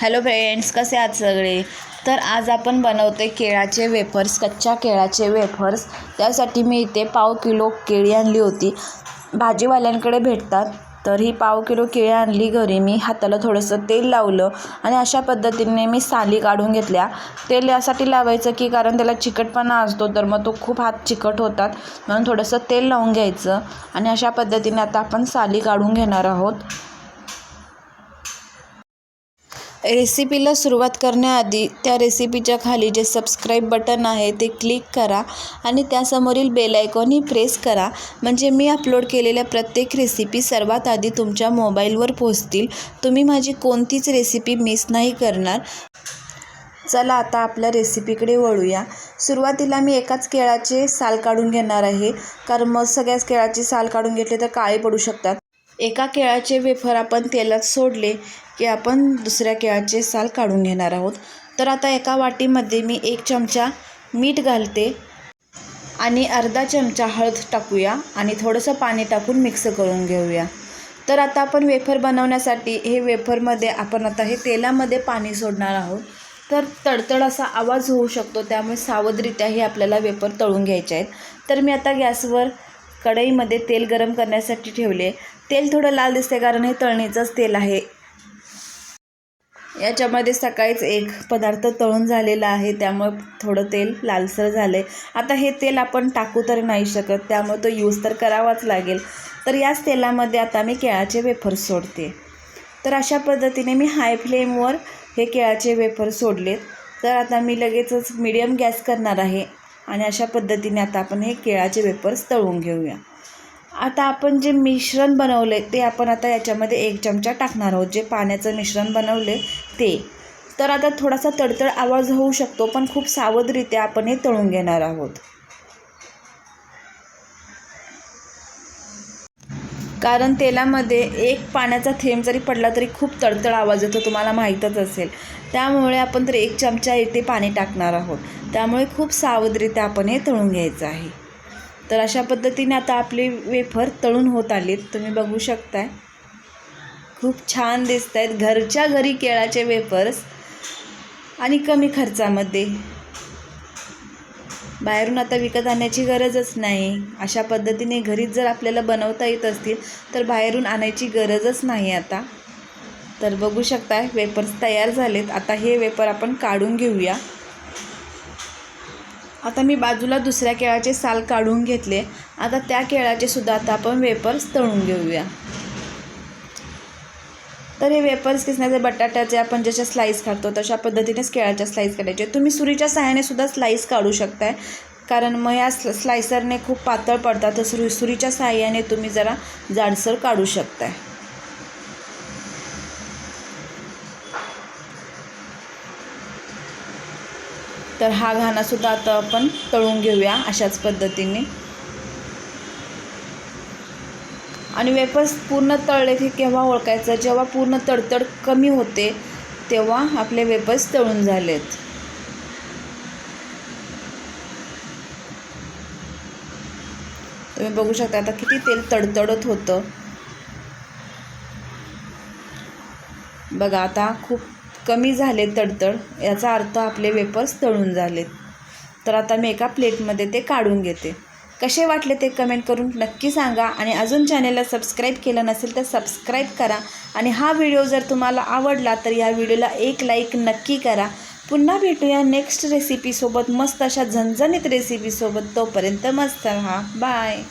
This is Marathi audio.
हॅलो फ्रेंड्स कसे आहात सगळे? तर आज आपण बनवते केळाचे वेफर्स कच्च्या केळाचे वेफर्स त्यासाठी मी इथे पाव किलो केळी आणली होती. भाजीवाल्यांकडे भेटतात तर ही पाव किलो केळी आणली घरी. मी हाताला थोडंसं तेल लावलं आणि अशा पद्धतीने मी साली काढून घेतल्या. तेल यासाठी लावायचं की कारण त्याला चिकटपणा असतो तर मग तो खूप हात चिकट होतात. म्हणून थोडंसं तेल लावून घ्यायचं आणि अशा पद्धतीने आता आपण साली काढून घेणार आहोत. रेसिपीला सुरुवात करण्याआधी त्या रेसिपीच्या खाली जे सबस्क्राईब बटन आहे ते क्लिक करा आणि त्यासमोरील बेल आयकॉनही प्रेस करा. म्हणजे मी अपलोड केलेल्या प्रत्येक रेसिपी सर्वात आधी तुमच्या मोबाईलवर पोहोचतील. तुम्ही माझी कोणतीच रेसिपी मिस नाही करणार. चला आता आपल्या रेसिपीकडे वळूया. सुरुवातीला मी एकाच केळाचे साल काढून घेणार आहे. कारण मग सगळ्याच केळाची साल काढून घेतले तर काळे पडू शकतात. एका केळाचे वेफर आपण तेलात सोडले की आपण दुसऱ्या केळाचे साल काढून घेणार आहोत. तर आता एका वाटीमध्ये मी एक चमचा मीठ घालते आणि अर्धा चमचा हळद टाकूया आणि थोडंसं पाणी टाकून मिक्स करून घेऊया. तर आता आपण वेफर बनवण्यासाठी हे वेफरमध्ये आपण आता हे तेलामध्ये पाणी सोडणार आहोत. तर तडतड असा आवाज होऊ शकतो त्यामुळे सावधरित्या हे आपल्याला वेफर तळून घ्यायचे आहेत. तर मी आता गॅसवर कढईमध्ये तेल गरम करण्यासाठी ठेवले. तेल थोडं लाल दिसते कारण हे तळणीचंच तेल आहे. याच्यामध्ये सकाळीच एक पदार्थ तळून झालेला आहे. त्यामुळे थोडं तेल लालसर झालं आहे आता हे तेल आपण टाकू तर नाही शकत. त्यामुळे तो यूज तर करावाच लागेल. तर याच तेलामध्ये आता मी केळाचे वेफर्स सोडते. तर अशा पद्धतीने मी हाय फ्लेमवर हे केळाचे वेफर सोडलेत. तर आता मी लगेचच मिडियम गॅस करणार आहे. आणि अशा पद्धतीने आता आपण हे केळाचे वेपर्स तळून घेऊया. आता आपण जे मिश्रण बनवले ते आपण आता याच्यामध्ये एक चमचा टाकणार आहोत. जे पाण्याचं मिश्रण बनवले ते. तर आता थोडासा तडतड आवाज होऊ शकतो पण खूप सावधरित्या आपण हे तळून घेणार आहोत. कारण तेलामध्ये एक पाण्याचा थेंब जरी पडला तरी खूप तडतड आवाज येतो तुम्हाला माहीतच असेल. त्यामुळे आपण तर एक चमचा येथे पाणी टाकणार आहोत. त्यामुळे खूप सावधरित्या आपण हे तळून घ्यायचं आहे. तर अशा पद्धतीने आता आपले वेफर तळून होत आलेत. तुम्ही बघू शकताय. खूप छान दिसत आहेत घरच्या घरी केळाचे वेफर्स आणि कमी खर्चामध्ये. बाहेरून आता विकत आणण्याची गरजच नाही. अशा पद्धतीने घरीच जर आपल्याला बनवता येत असतील तर बाहेरून आणायची गरजच नाही आता. तर बघू शकता वेपर्स तयार झालेत. आता हे वेपर आपण काढून घेऊया. आता मी बाजूला दुसऱ्या केळाचे साल काढून घेतले. आता त्या केळाचे सुद्धा आता आपण वेपर्स तळून घेऊया. तर हे वेपर्स किसण्याचे बटाट्याचे आपण जशा स्लाईस काढतो तशा पद्धतीनेच केळाच्या स्लाईस काढायचे. तुम्ही सुरीच्या सहाय्याने सुद्धा स्लाईस काढू शकताय. कारण मग या स्लायसरने खूप पातळ पडतात तर सुरी सुरीच्या सहाय्याने तुम्ही जरा जाडसर काढू शकताय. तर हा घाणासुद्धा आता आपण तळून घेऊया अशाच पद्धतीने. आणि वेफर्स पूर्ण तळले की केव्हा ओळखायचं? जेव्हा पूर्ण तडतड कमी होते तेव्हा आपले वेफर्स तळून झालेत. तुम्ही बघू शकता आता किती तेल तडतडत होतं. बघा आता खूप कमी झाले तडतड. याचा अर्थ आपले वेपर्स तळून झालेत. तर आता मी एका प्लेटमध्ये ते काढून घेते. कसे वाटले ते कमेंट करून नक्की सांगा आणि अजून चॅनेलला सबस्क्राईब केलं नसेल तर सबस्क्राईब करा आणि हा व्हिडिओ जर तुम्हाला आवडला तर या व्हिडिओला एक लाईक नक्की करा. पुन्हा भेटूया नेक्स्ट रेसिपीसोबत मस्त अशा झणझणीत रेसिपीसोबत तोपर्यंत मस्त राहा. बाय